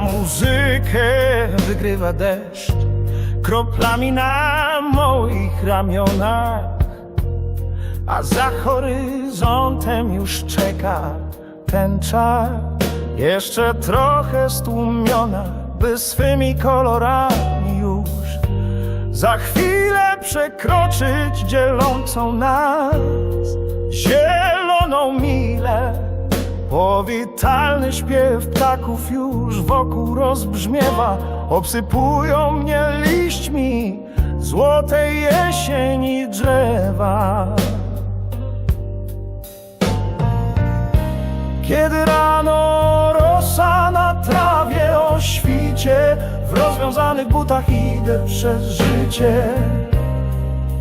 muzykę wygrywa deszcz? Kroplami na moich ramionach. A za horyzontem już czeka tęcza Jeszcze trochę stłumiona By swymi kolorami już Za chwilę przekroczyć dzielącą nas Zieloną milę Powitalny śpiew ptaków już wokół rozbrzmiewa. Obsypują mnie liśćmi złotej jesieni drzewa. Kiedy rano rosa na trawie o świcie W rozwiązanych butach idę przez życie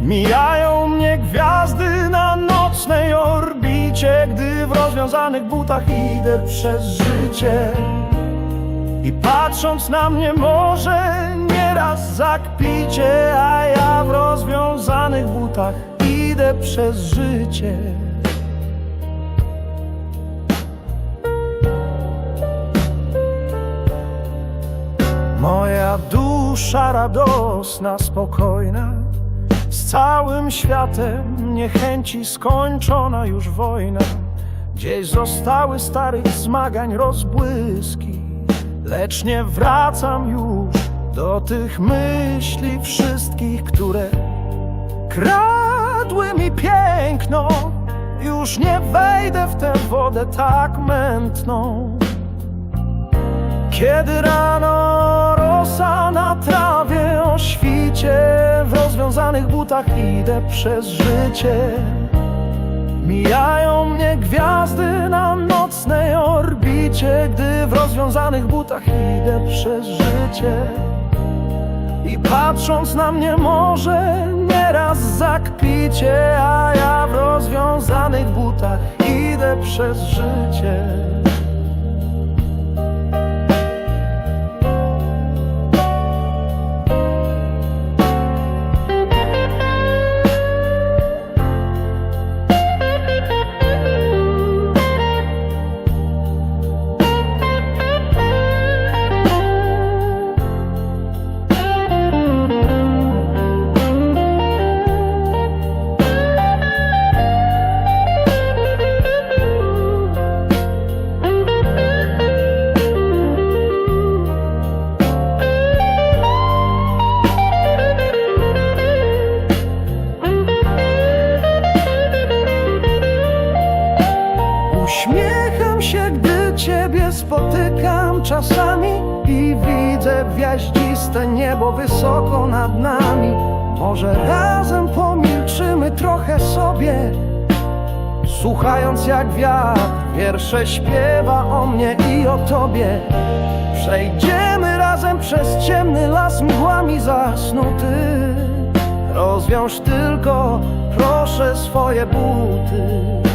Mijają mnie gwiazdy na nocnej orbicie Gdy w rozwiązanych butach idę przez życie. I patrząc na mnie może nieraz zakpicie A ja w rozwiązanych butach idę przez życie. Moja dusza radosna, spokojna Z całym światem niechęci skończona już wojna. Gdzieś zostały starych zmagań rozbłyski Lecz nie wracam już do tych myśli wszystkich, które Kradły mi piękno. Już nie wejdę w tę wodę tak mętną. Kiedy rano W rozwiązanych butach idę przez życie. Mijają mnie gwiazdy na nocnej orbicie. Gdy w rozwiązanych butach idę przez życie. I patrząc na mnie może nieraz zakpicie A ja w rozwiązanych butach idę przez życie spotykam czasami i widzę gwiaździste niebo wysoko nad nami. Może razem pomilczymy trochę sobie, słuchając jak wiatr wiersze śpiewa o mnie i o Tobie. Przejdziemy razem przez ciemny las mgłami zasnuty. Rozwiąż tylko, proszę, swoje buty.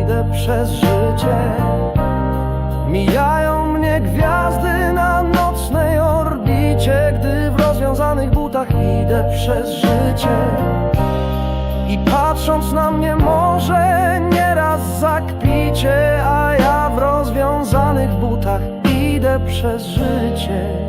Idę przez życie. Mijają mnie gwiazdy na nocnej orbicie. Gdy w rozwiązanych butach idę przez życie. I patrząc na mnie może nieraz zakpicie A ja w rozwiązanych butach idę przez życie